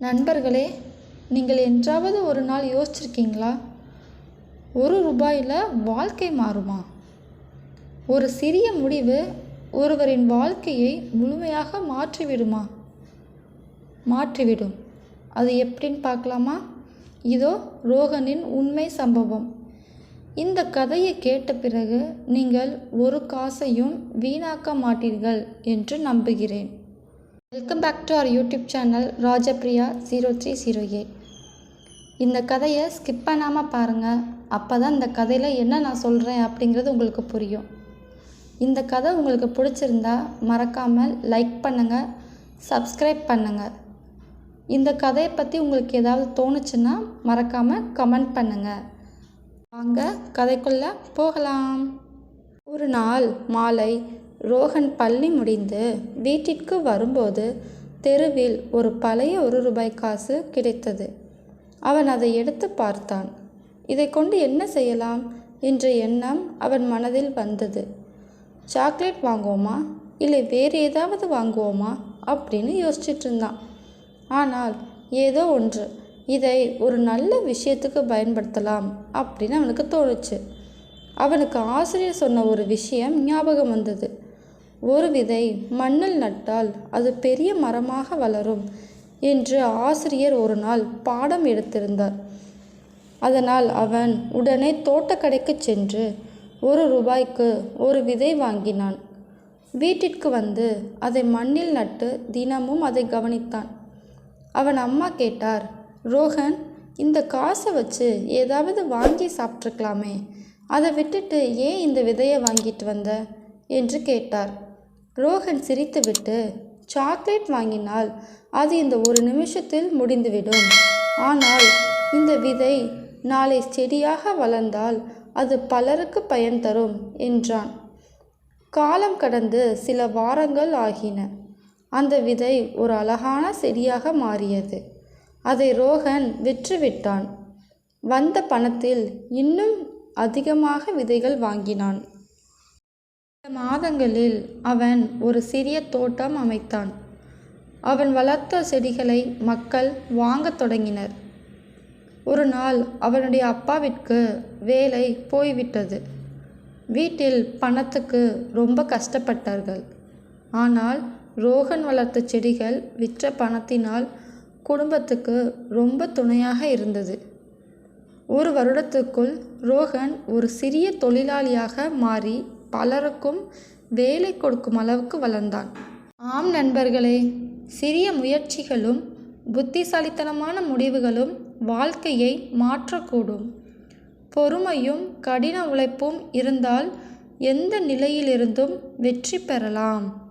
நண்பர்களே நீங்கள் என்றாவது ஒரு நாள் யோசிச்சிருக்கீங்களா? ஒரு ரூபாயில் வாழ்க்கை மாறுமா? ஒரு சிறிய முடிவு ஒருவரின் வாழ்க்கையை முழுமையாக மாற்றிவிடுமா? மாற்றிவிடும். அது எப்படின்னு பார்க்கலாமா? இதோ ரோகனின் உண்மை சம்பவம். இந்த கதையை கேட்ட பிறகு நீங்கள் ஒரு காசையும் வீணாக்க மாட்டீர்கள் என்று நம்புகிறேன். Welcome back to our YouTube channel Rajapriya zero three zero eight இந்த கதையை ஸ்கிப் பண்ணாமல் பாருங்கள் அப்போ தான் இந்த கதையில் என்ன நான் சொல்கிறேன் அப்படிங்கிறது உங்களுக்கு புரியும். இந்த கதை உங்களுக்கு பிடிச்சிருந்தா மறக்காமல் லைக் பண்ணுங்கள் சப்ஸ்கிரைப் பண்ணுங்கள் இந்த கதையை பற்றி உங்களுக்கு ஏதாவது தோணுச்சுன்னா மறக்காமல் கமெண்ட் பண்ணுங்கள் வாங்க கதைக்குள்ளே போகலாம். ஒரு நாள் மாலை ரோஹன் பள்ளி முடிந்து வீட்டிற்கு வரும்போது தெருவில் ஒரு பழைய ஒரு ரூபாய் காசு கிடைத்தது. அவன் அதை எடுத்து பார்த்தான். இதை கொண்டு என்ன செய்யலாம்? என்ற எண்ணம் அவன் மனதில் வந்தது. சாக்லேட் வாங்குவோமா? இல்லை வேறு ஏதாவது வாங்குவோமா? அப்படின்னு யோசிச்சுட்டு இருந்தான். ஆனால் ஏதோ ஒன்று இதை ஒரு நல்ல விஷயத்துக்கு பயன்படுத்தலாம் அப்படின்னு அவனுக்கு தோணுச்சு. அவனுக்கு ஆசிரியர் சொன்ன ஒரு விஷயம் ஞாபகம் வந்தது. ஒரு விதை மண்ணில் நட்டால் அது பெரிய மரமாக வளரும் என்று ஆசிரியர் ஒரு நாள் பாடம் எடுத்திருந்தார். அதனால் அவன் உடனே தோட்டக்கடைக்கு சென்று ஒரு ரூபாய்க்கு ஒரு விதை வாங்கினான். வீட்டிற்கு வந்து அதை மண்ணில் நட்டு தினமும் அதை கவனித்தான். அவன் அம்மா கேட்டார் ரோஹன் இந்த காசை வச்சு ஏதாவது வாங்கி சாப்பிட்ருக்கலாமே அதை விட்டுட்டு ஏன் இந்த விதையை வாங்கிட்டு வந்த? என்று கேட்டார். ரோஹன் சிரித்துவிட்டு சாக்லேட் வாங்கினால் அது இந்த ஒரு நிமிஷத்தில் முடிந்துவிடும். ஆனால் இந்த விதை நாளை செடியாக வளர்ந்தால் அது பலருக்கு பயன் தரும் என்றான். காலம் கடந்து சில வாரங்கள் ஆகின. அந்த விதை ஒரு அழகான செடியாக மாறியது. அதை ரோஹன் விற்றுவிட்டான். வந்த பணத்தில் இன்னும் அதிகமாக விதைகள் வாங்கினான். சில மாதங்களில் அவன் ஒரு சிறிய தோட்டம் அமைத்தான். அவன் வளர்த்த செடிகளை மக்கள் வாங்கத் தொடங்கினர். ஒரு நாள் அவனுடைய அப்பாவிற்கு வேலை போய்விட்டது. வீட்டில் பணத்துக்கு ரொம்ப கஷ்டப்பட்டார்கள். ஆனால் ரோகன் வளர்த்த செடிகள் விற்ற பணத்தினால் குடும்பத்துக்கு ரொம்ப துணையாக இருந்தது. ஒரு வருடத்துக்குள் ரோகன் ஒரு சிறிய தொழிலாளியாக மாறி பலருக்கும் வேலை கொடுக்கும் அளவுக்கு வளர்ந்தான். ஆம் நண்பர்களே சிறிய முயற்சிகளும் புத்திசாலித்தனமான முடிவுகளும் வாழ்க்கையை மாற்றக்கூடும். பொறுமையும் கடின உழைப்பும் இருந்தால் எந்த நிலையிலிருந்தும் வெற்றி பெறலாம்.